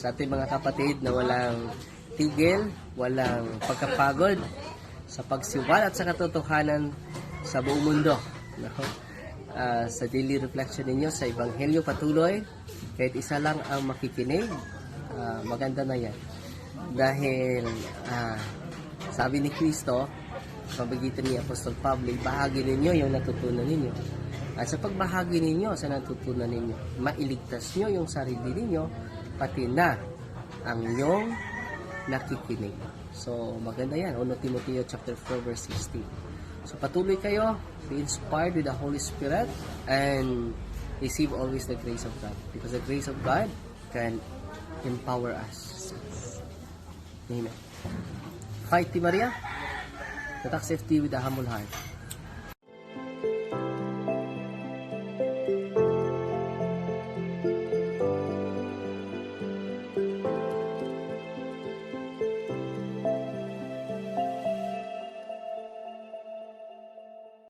sa ating mga kapatid na walang tigil, walang pagkapagod sa pagsiwalat sa katotohanan sa buong mundo. No? Ah, sa daily reflection ninyo sa Ebanghelyo patuloy, kahit isa lang ang makikinig, ah, maganda na yan. Dahil ah, sabi ni Kristo, sa pagitan ni Apostol Pablo, bahagi ninyo yung natutunan ninyo. At sa pagbahagi ninyo sa natutunan ninyo, mailigtas nyo yung sarili ninyo, pati na ang inyong nakikinig. So, maganda yan. 1 Timoteo chapter 4 verse 16. So, patuloy kayo, be inspired with the Holy Spirit, and receive always the grace of God. Because the grace of God can empower us. Amen. Fight, Ti Maria. Tatak safety with a humble heart.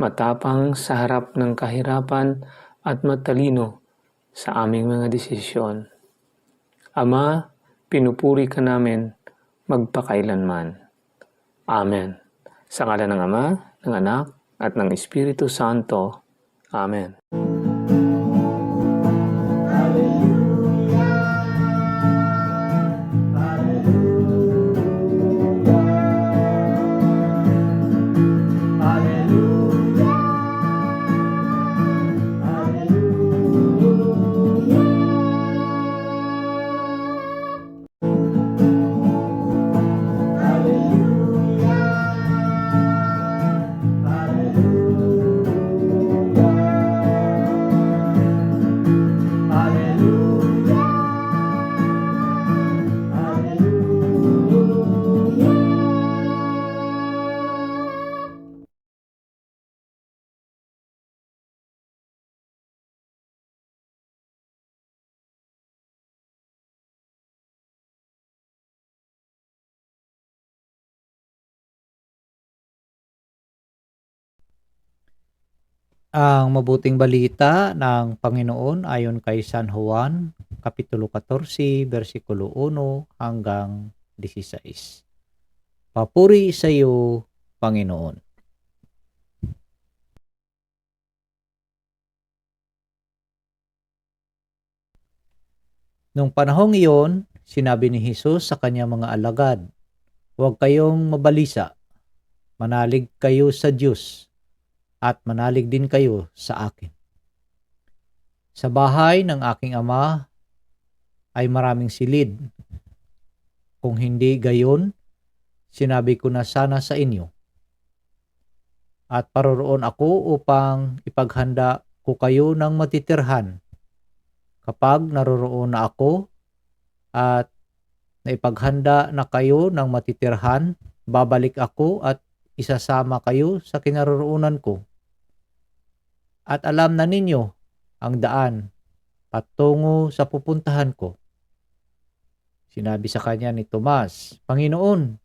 matapang sa harap ng kahirapan at matalino sa aming mga desisyon. Ama, pinupuri ka namin magpakailanman. Amen. Sa ngala ng Ama, ng Anak, at ng Espiritu Santo. Amen. Ang mabuting balita ng Panginoon ayon kay San Juan, Kapitulo 14, versikulo 1 hanggang 16. Papuri sa iyo, Panginoon. Nung panahong iyon, sinabi ni Jesus sa kanyang mga alagad, Huwag kayong mabalisa, manalig kayo sa Diyos at manalig din kayo sa akin. Sa bahay ng aking ama ay maraming silid. Kung hindi gayon, sinabi ko na sana sa inyo. At paroroon ako upang ipaghanda ko kayo ng matitirhan. Kapag naroroon na ako at naipaghanda na kayo ng matitirhan, babalik ako at isasama kayo sa kinaroroonan ko at alam na ninyo ang daan patungo sa pupuntahan ko. Sinabi sa kanya ni Tomas, Panginoon,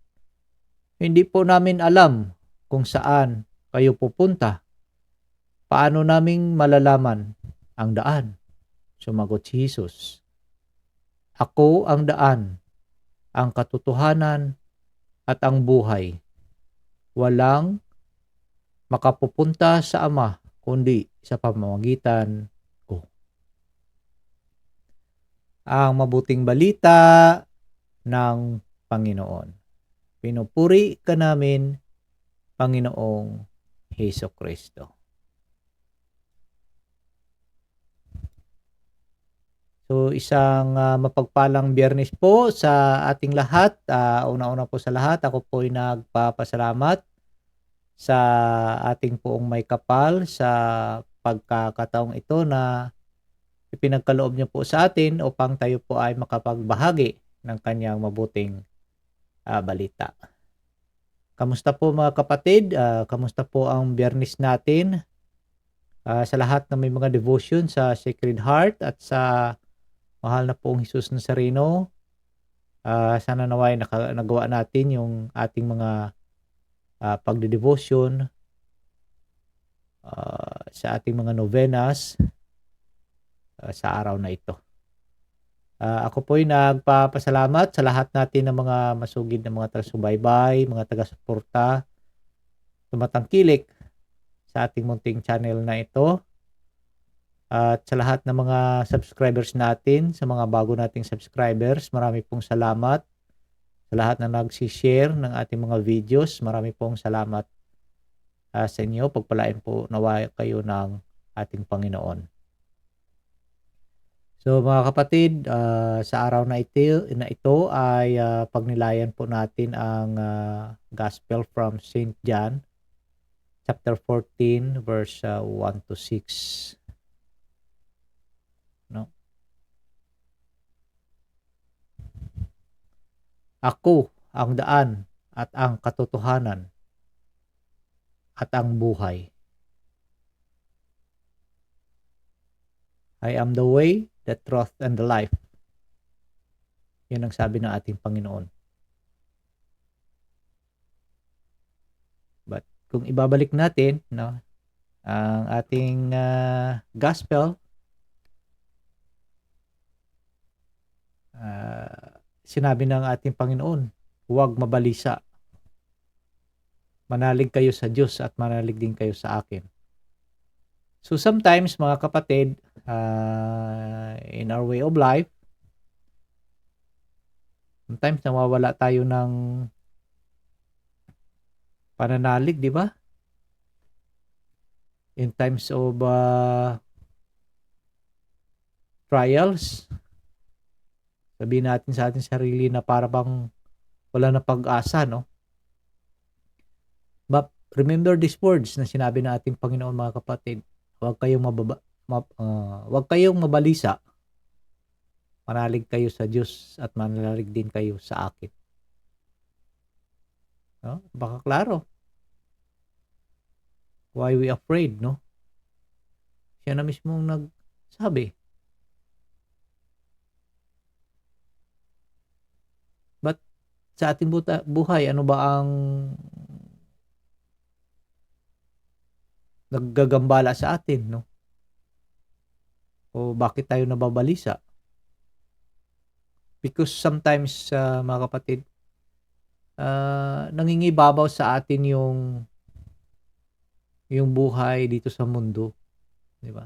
hindi po namin alam kung saan kayo pupunta. Paano naming malalaman ang daan? Sumagot si Jesus. Ako ang daan, ang katotohanan at ang buhay. Walang makapupunta sa Ama kundi sa pamamagitan ko. Ang mabuting balita ng Panginoon. Pinupuri ka namin, Panginoong Heso Kristo. So isang ah, mapagpalang biyernes po sa ating lahat. Ah, una-una po sa lahat, ako po ay nagpapasalamat sa ating poong may kapal sa pagkakataong ito na ipinagkaloob niya po sa atin upang tayo po ay makapagbahagi ng kanyang mabuting ah, balita. Kamusta po mga kapatid? Ah, kamusta po ang biyernes natin? Ah, sa lahat na may mga devotion sa Sacred Heart at sa mahal na pong Jesus Nazareno, ah, sana naway nagawa natin yung ating mga ah, pagde-devotion ah, sa ating mga novenas ah, sa araw na ito. Ah, ako po'y nagpapasalamat sa lahat natin ng mga masugid na mga taga-subaybay, mga taga-suporta, tumatangkilik sa ating munting channel na ito. At sa lahat ng mga subscribers natin, sa mga bago nating subscribers, marami pong salamat. Sa lahat na nag-share ng ating mga videos, marami pong salamat ah, sa inyo. Pagpalain po nawa kayo ng ating Panginoon. So mga kapatid, ah, sa araw na ito, na ito ay ah, pagnilayan po natin ang ah, Gospel from St. John chapter 14 verse ah, 1 to 6. No? Ako ang daan at ang katotohanan at ang buhay. I am the way, the truth, and the life. Yun ang sabi ng ating Panginoon. But kung ibabalik natin, no, ang ating ah, gospel, ah, sinabi ng ating Panginoon, huwag mabalisa. Manalig kayo sa Diyos at manalig din kayo sa akin. So sometimes mga kapatid, uh, in our way of life, sometimes nawawala tayo ng pananalig, di ba? In times of uh, trials, sabihin natin sa ating sarili na para bang wala na pag-asa, no? Remember these words na sinabi ng ating Panginoon mga kapatid, huwag kayong mababa, ma, ah, huwag kayong mabalisa. Manalig kayo sa Diyos at manalig din kayo sa akin. No? Baka klaro. Why we afraid, no? Siya na mismong nagsabi. But sa ating buta, buhay, ano ba ang naggagambala sa atin, no? O bakit tayo nababalisa? Because sometimes, uh, mga kapatid, uh, nangingibabaw sa atin yung yung buhay dito sa mundo, di ba?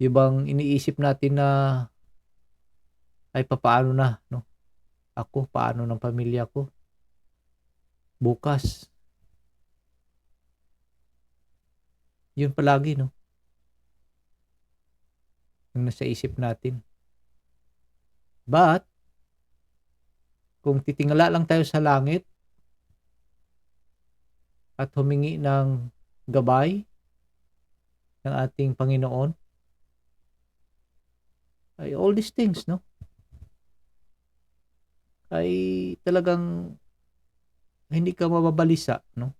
Yung bang iniisip natin na ay papaano na, no? Ako, paano ng pamilya ko? Bukas, Yun palagi, no? Ang nasa isip natin. But, kung titingala lang tayo sa langit at humingi ng gabay ng ating Panginoon, ay all these things, no? Ay talagang hindi ka mababalisa, no?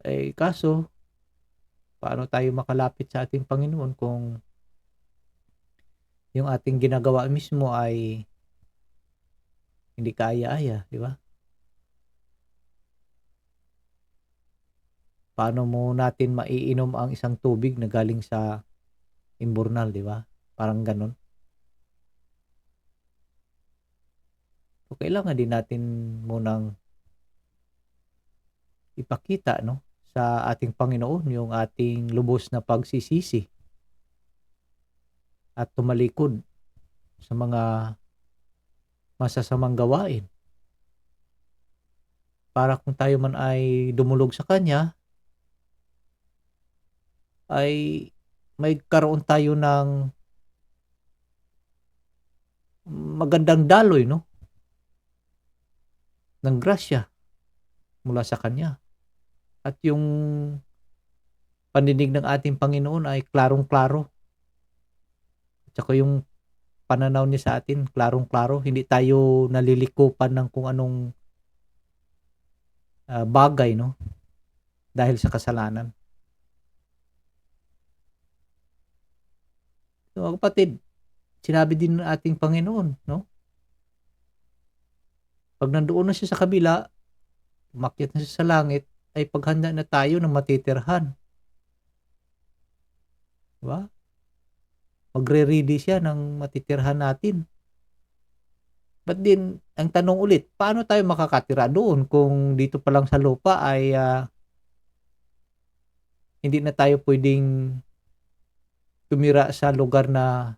Eh, kaso, paano tayo makalapit sa ating Panginoon kung yung ating ginagawa mismo ay hindi kaya-aya, di ba? Paano mo natin maiinom ang isang tubig na galing sa imburnal, di ba? Parang ganun. So, kailangan din natin munang ipakita, no? Sa ating Panginoon yung ating lubos na pagsisisi at tumalikod sa mga masasamang gawain. Para kung tayo man ay dumulog sa Kanya, ay may karoon tayo ng magandang daloy, no? Ng grasya mula sa Kanya at yung pandinig ng ating Panginoon ay klarong-klaro. At saka yung pananaw niya sa atin, klarong-klaro. Hindi tayo nalilikupan ng kung anong ah, bagay, no? Dahil sa kasalanan. So, mga kapatid, sinabi din ng ating Panginoon, no? Pag nandoon na siya sa kabila, umakyat na siya sa langit, ay paghanda na tayo ng matitirhan. Diba? Magre-ready siya ng matitirhan natin. But din, ang tanong ulit, paano tayo makakatira doon kung dito pa lang sa lupa ay ah, hindi na tayo pwedeng tumira sa lugar na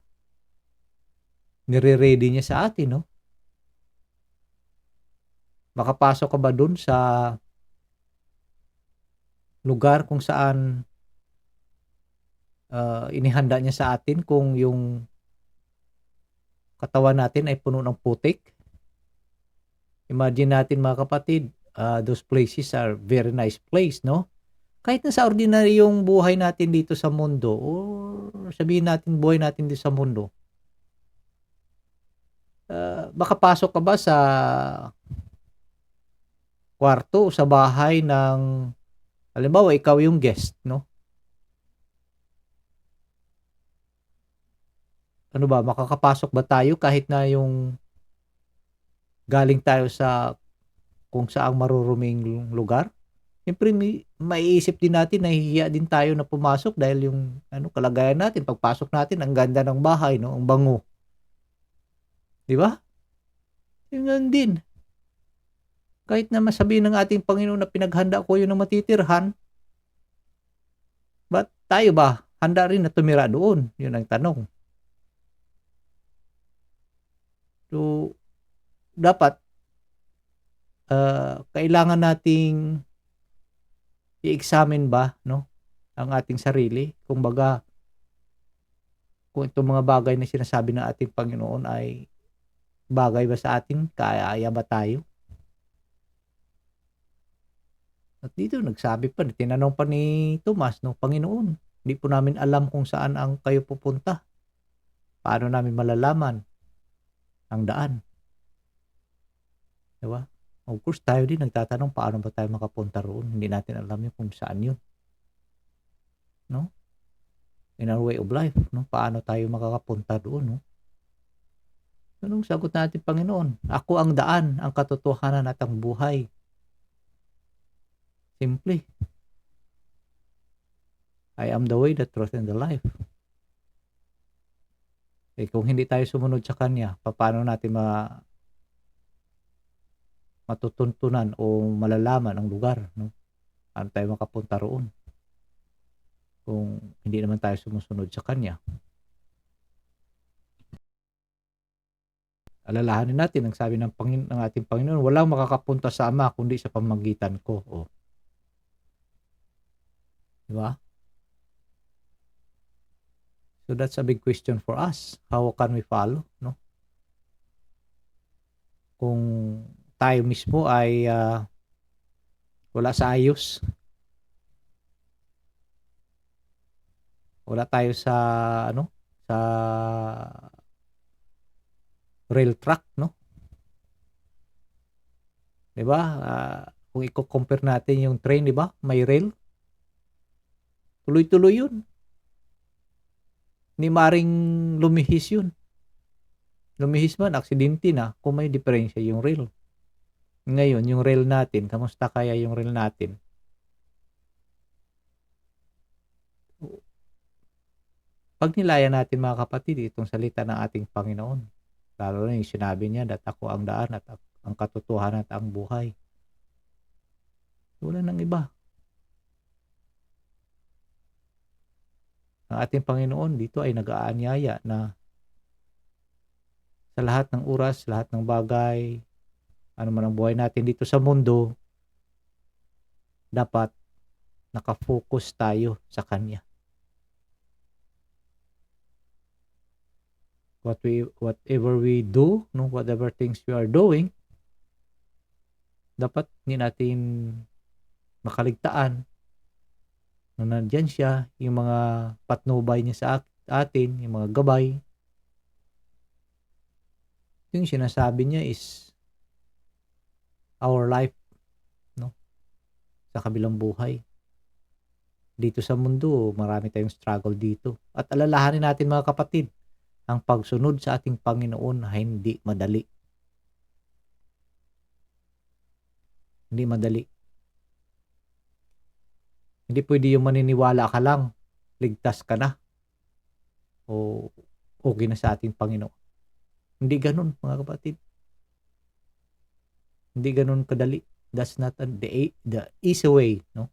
nire-ready niya sa atin, no? Makapasok ka ba doon sa lugar kung saan ah, inihanda niya sa atin kung yung katawan natin ay puno ng putik? Imagine natin mga kapatid, ah, those places are very nice place, no? Kahit na sa ordinaryong buhay natin dito sa mundo, or sabihin natin buhay natin dito sa mundo, ah, makapasok ka ba sa kwarto o sa bahay ng halimbawa ikaw yung guest no ano ba makakapasok ba tayo kahit na yung galing tayo sa kung saang maruruming lugar Siyempre, may, maiisip din natin, nahihiya din tayo na pumasok dahil yung ano, kalagayan natin, pagpasok natin, ang ganda ng bahay, no? ang bango. Di ba? Ganun din. Kahit na masabihin ng ating Panginoon na pinaghanda ko yun ng matitirhan, ba't tayo ba handa rin na tumira doon? Yun ang tanong. So, dapat, ah, kailangan nating i-examine ba, no? Ang ating sarili. Kung baga, kung itong mga bagay na sinasabi ng ating Panginoon ay bagay ba sa atin? Kaya ba tayo? At dito nagsabi pa, tinanong pa ni Tomas, no, Panginoon, hindi po namin alam kung saan ang kayo pupunta. Paano namin malalaman ang daan? Diba? Of course, tayo din nagtatanong paano ba tayo makapunta roon. Hindi natin alam yun kung saan yun. No? In our way of life, no? Paano tayo makakapunta doon, no? Anong sagot natin, Panginoon? Ako ang daan, ang katotohanan at ang buhay. Simple. I am the way, the truth, and the life. Eh, kung hindi tayo sumunod sa Kanya, paano natin ma matutuntunan o malalaman ang lugar, no? Paano tayo makapunta roon? Kung hindi naman tayo sumusunod sa Kanya. Alalahanin natin ang sabi ng, Pangin- ng ating Panginoon, walang makakapunta sa Ama kundi sa pamagitan ko. O. Di ba? So that's a big question for us. How can we follow, no? Kung tayo mismo ay ah, wala sa ayos. Wala tayo sa ano, sa rail track, no? 'Di ba? Ah, kung i-compare natin yung train, 'di ba? May rail. Tuloy-tuloy 'yun. Hindi maring lumihis 'yun. Lumihis man, aksidente na kung may diferensya yung rail. Ngayon, yung rail natin, kamusta kaya yung rail natin? Pag nilaya natin mga kapatid, itong salita ng ating Panginoon, lalo na yung sinabi niya, dat ako ang daan at ang katotohanan at ang buhay. Wala nang iba. Ang ating Panginoon dito ay nag-aanyaya na sa lahat ng oras, lahat ng bagay, ano man ang buhay natin dito sa mundo, dapat nakafocus tayo sa Kanya. What we, whatever we do, no, whatever things we are doing, dapat hindi natin makaligtaan nung nandyan siya, yung mga patnubay niya sa atin, yung mga gabay, yung sinasabi niya is our life, no? Sa kabilang buhay. Dito sa mundo, marami tayong struggle dito. At alalahanin natin mga kapatid, ang pagsunod sa ating Panginoon ay hindi madali. Hindi madali. Hindi pwede yung maniniwala ka lang, ligtas ka na, o okay na sa ating Panginoon. Hindi ganun, mga kapatid. Hindi ganun kadali. That's not the, the easy way, no?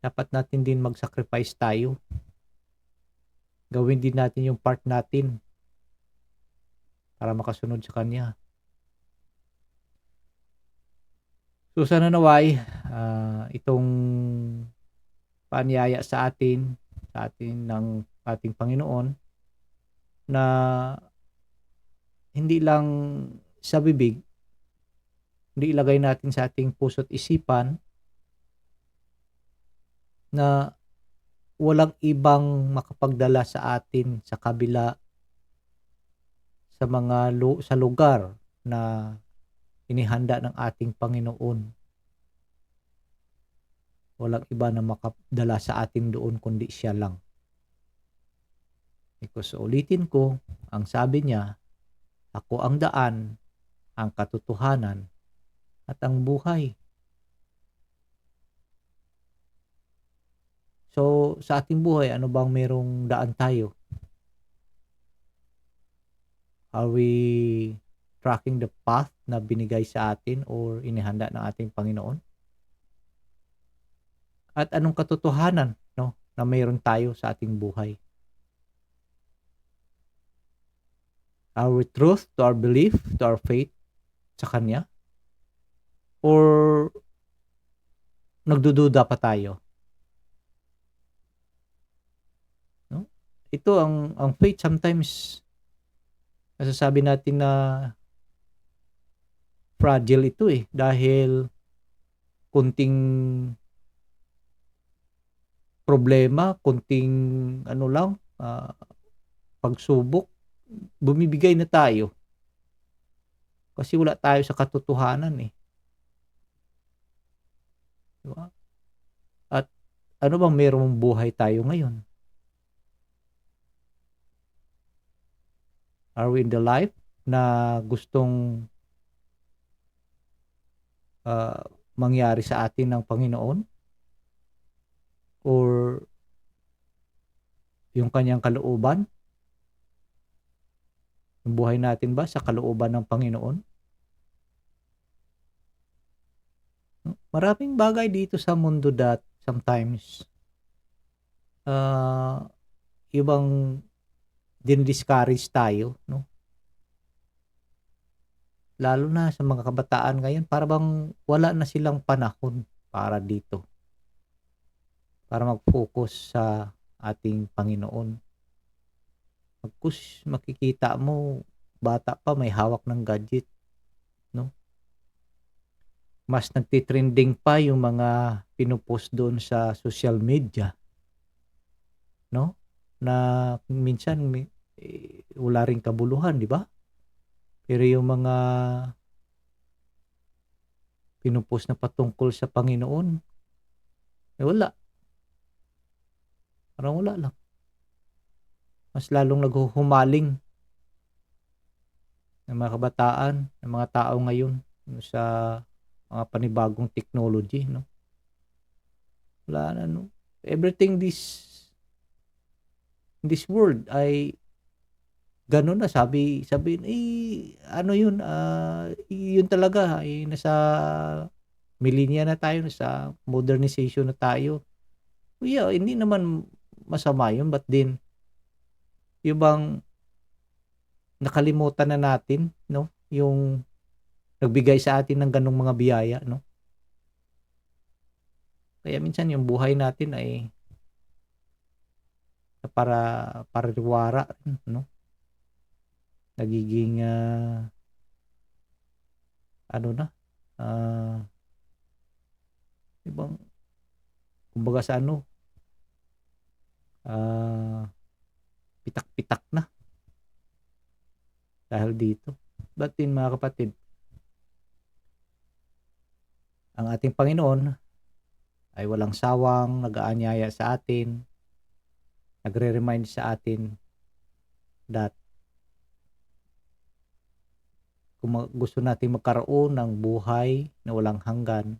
Dapat natin din mag-sacrifice tayo. Gawin din natin yung part natin para makasunod sa Kanya. So sana naway ah, itong paanyaya sa atin, sa atin ng ating Panginoon na hindi lang sa bibig, hindi ilagay natin sa ating puso't isipan na walang ibang makapagdala sa atin sa kabila sa mga lu- sa lugar na inihanda ng ating Panginoon. Walang iba na makadala sa atin doon kundi siya lang. Because ulitin ko, ang sabi niya, ako ang daan, ang katotohanan, at ang buhay. So, sa ating buhay, ano bang merong daan tayo? Are we tracking the path na binigay sa atin or inihanda ng ating Panginoon? At anong katotohanan no, na mayroon tayo sa ating buhay? We truth to our belief, to our faith sa Kanya? Or nagdududa pa tayo? No? Ito ang ang faith sometimes nasasabi natin na fragile ito eh dahil kunting problema, kunting ano lang, ah, pagsubok, bumibigay na tayo. Kasi wala tayo sa katotohanan eh. Diba? At ano bang merong buhay tayo ngayon? Are we in the life na gustong ah, mangyari sa atin ng Panginoon? Or yung kanyang kalooban? Yung buhay natin ba sa kalooban ng Panginoon? Maraming bagay dito sa mundo that sometimes ah ibang din-discourage tayo, no? Lalo na sa mga kabataan ngayon, para bang wala na silang panahon para dito. Para mag-focus sa ating Panginoon. Pagkus makikita mo, bata pa may hawak ng gadget, no? Mas nagtitrending pa yung mga pinupost doon sa social media, no? Na minsan eh, wala ring kabuluhan, di ba? Pero yung mga pinupost na patungkol sa Panginoon, eh wala. Parang wala lang. Mas lalong naghuhumaling ng mga kabataan, ng mga tao ngayon sa mga panibagong technology, no? Wala na, no? Everything this in this world ay ganun na sabi sabi eh ano yun ah, yun talaga eh, nasa millennia na tayo nasa modernization na tayo. Yeah, hindi naman masama yun but din? Yung bang nakalimutan na natin no? Yung nagbigay sa atin ng ganong mga biyaya no? Kaya minsan yung buhay natin ay para pariwara no nagiging ah, ano na ah, ibang kumbaga sa ano, ah, pitak-pitak na. Dahil dito. But din mga kapatid, ang ating Panginoon ay walang sawang nag-aanyaya sa atin, nagre-remind sa atin that kung gusto natin magkaroon ng buhay na walang hanggan,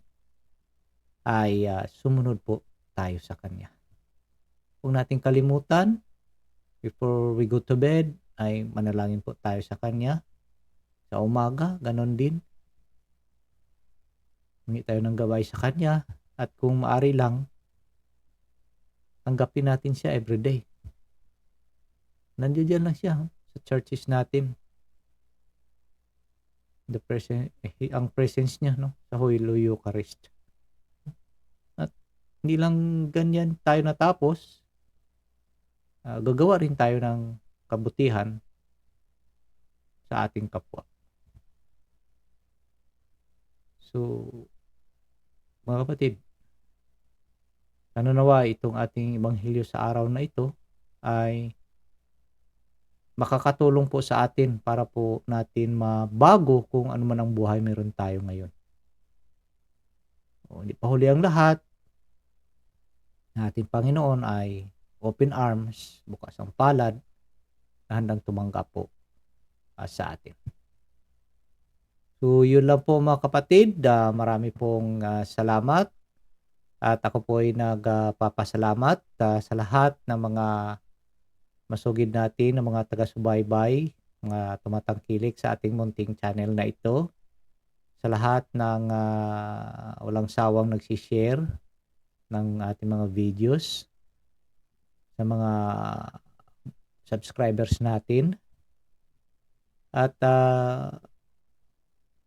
ay ah, sumunod po tayo sa Kanya. Huwag nating kalimutan, before we go to bed, ay manalangin po tayo sa Kanya. Sa umaga, ganon din. Humingi tayo ng gabay sa Kanya. At kung maari lang, tanggapin natin siya everyday. Nandiyan lang siya sa churches natin. The presence, eh, ang presence niya no sa Holy Eucharist. At hindi lang ganyan tayo natapos. Ah, gagawa rin tayo ng kabutihan sa ating kapwa. So, mga kapatid, sana nawa itong ating ebanghelyo sa araw na ito ay makakatulong po sa atin para po natin mabago kung ano man ang buhay meron tayo ngayon. O, hindi pa huli ang lahat. Ating Panginoon ay open arms, bukas ang palad, na handang tumanggap po ah, sa atin. So, yun lang po mga kapatid. Ah, marami pong ah, salamat. At ako po ay nagpapasalamat ah, sa lahat ng mga masugid natin, ng mga taga-subaybay, mga tumatangkilik sa ating munting channel na ito. Sa lahat ng ah, walang sawang nagsishare ng ating mga videos. Sa mga subscribers natin. At ah,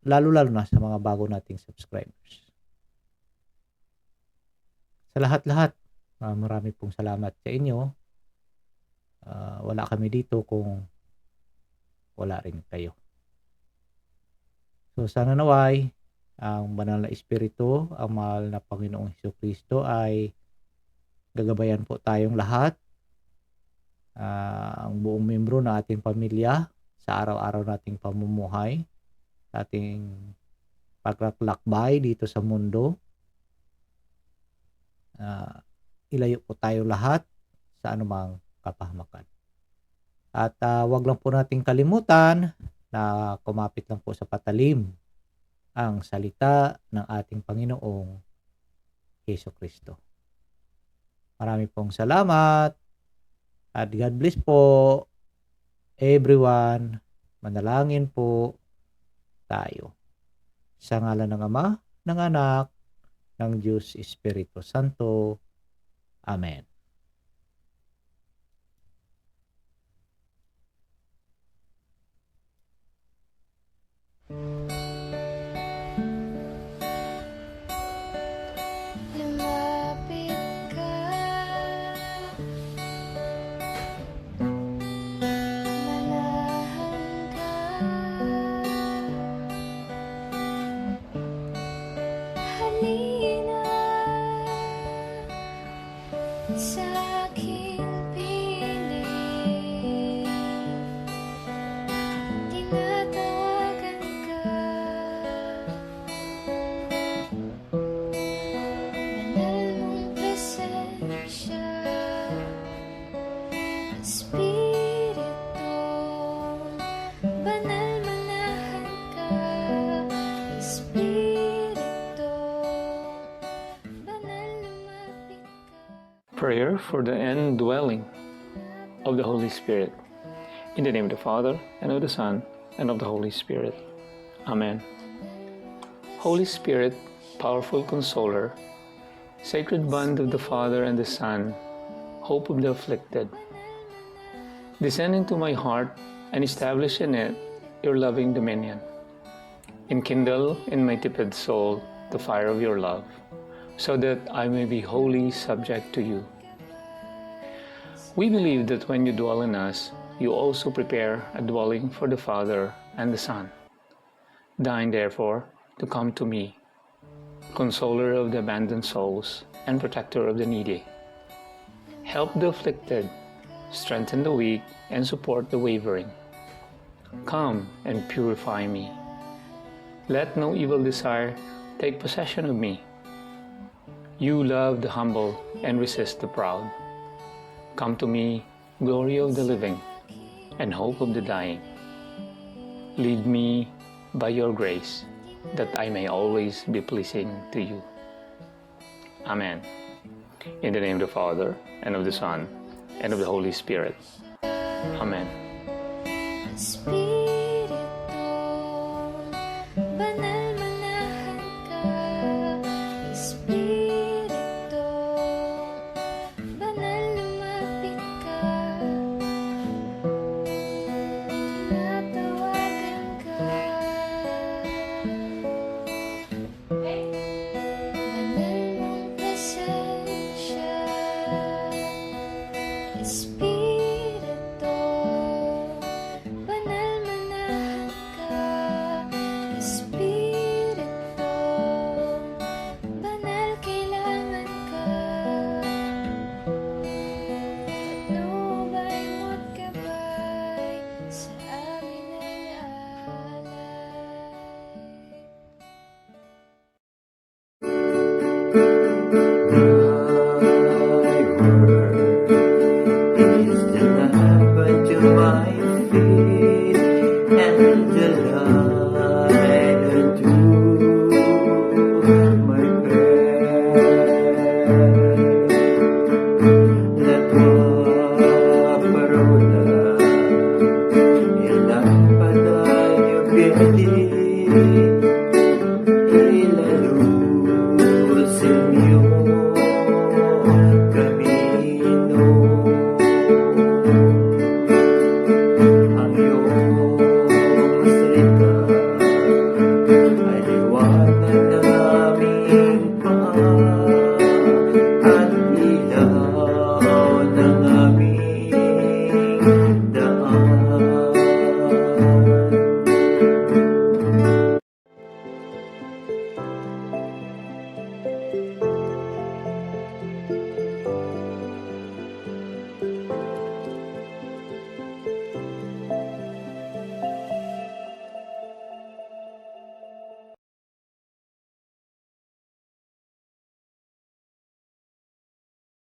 lalo-lalo na sa mga bago nating subscribers. Sa lahat-lahat, ah, marami pong salamat sa inyo. Ah, wala kami dito kung wala rin kayo. So sana naway ang banal na espiritu, ang mahal na Panginoong Hesus Kristo ay gagabayan po tayong lahat. Ah, ang buong membro ng ating pamilya sa araw-araw nating pamumuhay sa ating paglaklakbay dito sa mundo. Ah, ilayo po tayo lahat sa anumang kapahamakan. At ah, wag lang po nating kalimutan na kumapit lang po sa patalim ang salita ng ating Panginoong Heso Kristo. Marami pong salamat at God bless po everyone. Manalangin po tayo. Sa ngalan ng Ama, ng Anak, ng Diyos Espiritu Santo. Amen. Prayer for the indwelling of the Holy Spirit. In the name of the Father, and of the Son, and of the Holy Spirit. Amen. Holy Spirit, powerful consoler, sacred bond of the Father and the Son, hope of the afflicted, descend into my heart and establish in it your loving dominion. Enkindle in my tepid soul the fire of your love, so that I may be wholly subject to you. We believe that when you dwell in us, you also prepare a dwelling for the Father and the Son. Deign therefore to come to me, consoler of the abandoned souls, and protector of the needy. Help the afflicted, strengthen the weak, and support the wavering. Come and purify me. Let no evil desire take possession of me. You love the humble and resist the proud. Come to me, glory of the living, and hope of the dying. Lead me by your grace, that I may always be pleasing to you. Amen. In the name of the Father, and of the Son, and of the Holy Spirit. Amen. Na ilang panay yung